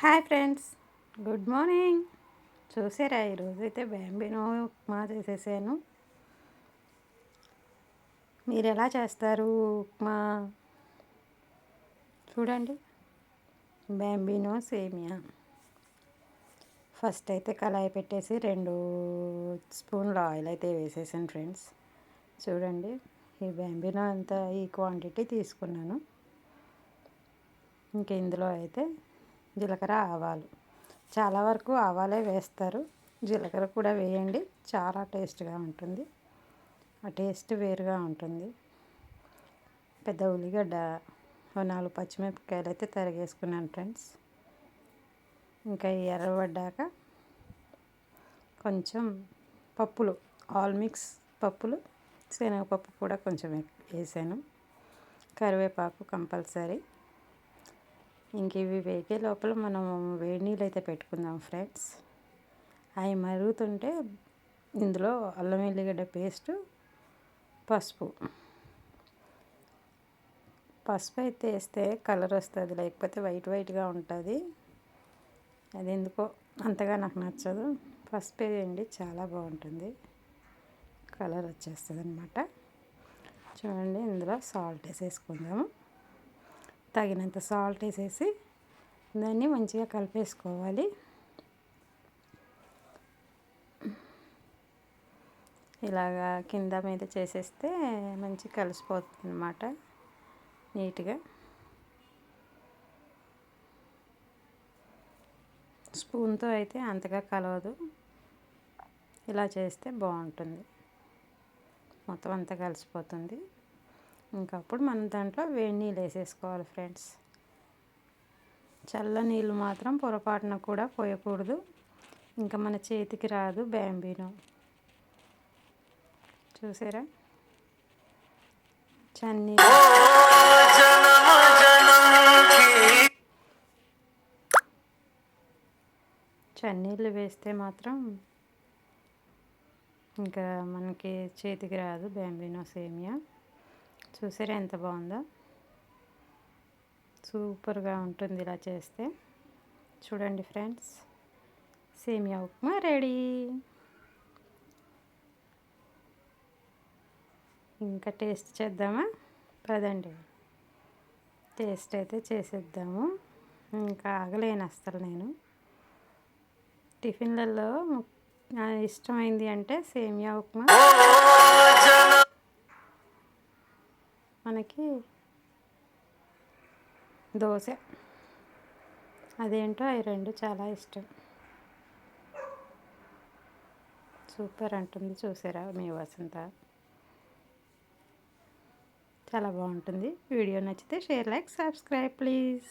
Hi friends. Good morning. చూసారా ఈరోజు అయితే బ్యాంబినో ఉప్మా చేసేసాను. మీరు ఎలా చేస్తారు ఉప్మా? చూడండి. బ్యాంబినో సేమియా. ఫస్ట్ అయితే కళాయి పెట్టేసి రెండు స్పూన్ల ఆయిల్ అయితే వేసేసాను ఫ్రెండ్స్. చూడండి ఈ బ్యాంబినో అంతా ఈ క్వాంటిటీ తీసుకున్నాను. ఇంక ఇందులో అయితే జీలకర్ర ఆవాలు. చాలా వరకు ఆవాలే వేస్తారు. జీలకర్ర కూడా వేయండి. చాలా టేస్ట్గా ఉంటుంది. ఆ టేస్ట్ వేరుగా ఉంటుంది. పెద్ద ఉల్లిగడ్డ నాలుగు పచ్చిమిరపకాయలు అయితే తరిగేసుకున్నాను ఫ్రెండ్స్. ఇంకా ఎర్రబడ్డాక కొంచెం పప్పులు ఆల్ మిక్స్ పప్పులు శనగపప్పు కూడా కొంచెం వేసాను. కరివేపాకు కంపల్సరీ. ఇంక ఇవి వేగే లోపల మనం వేడి నీళ్ళు అయితే పెట్టుకుందాం ఫ్రెండ్స్. అవి మరుగుతుంటే ఇందులో అల్లం ఎల్లిగడ్డ పేస్ట్ పసుపు. పసుపు అయితే వేస్తే కలర్ వస్తుంది లేకపోతే వైట్ వైట్గా ఉంటుంది. అది ఎందుకో అంతగా నాకు నచ్చదు. పసుపు వేయండి చాలా బాగుంటుంది. కలర్ వచ్చేస్తుంది అనమాట చూడండి ఇందులో సాల్ట్ వేసేసుకుందాము. తగినంత సాల్ట్ వేసేసి దాన్ని మంచిగా కలిపేసుకోవాలి. ఇలాగా కింద మీద చేసేస్తే మంచి కలిసిపోతుంది అనమాట నీట్గా. స్పూన్తో అయితే అంతగా కలవదు ఇలా చేస్తే బాగుంటుంది. మొత్తం అంతా కలిసిపోతుంది. ఇంకప్పుడు మనం దాంట్లో వేడి నీళ్ళు వేసేసుకోవాలి ఫ్రెండ్స్. చల్ల నీళ్ళు మాత్రం పొరపాటున కూడా పోయకూడదు. ఇంకా మన చేతికి రాదు బ్యాంబీనో. చూసారా? చన్నీ. చన్నీళ్ళు వేస్తే మాత్రం ఇంకా మనకి చేతికి రాదు బ్యాంబీనో సేమియా. చూసారా ఎంత బాగుందో? సూపర్గా ఉంటుంది ఇలా చేస్తే. చూడండి ఫ్రెండ్స్ సేమియా ఉప్మా రెడీ. ఇంకా టేస్ట్ చేద్దామా? పదండి. టేస్ట్ అయితే చేసేద్దాము. ఇంకా ఆగలేను అస్సలు నేను. టిఫిన్లలో ఇష్టమైంది అంటే సేమియా ఉప్మా. మనకి దోశ. అదేంటో అవి రెండు చాలా ఇష్టం. సూపర్ అంటుంది చూసారా మీ వసంత? చాలా బాగుంటుంది. వీడియో నచ్చితే షేర్ లైక్ సబ్స్క్రైబ్ ప్లీజ్.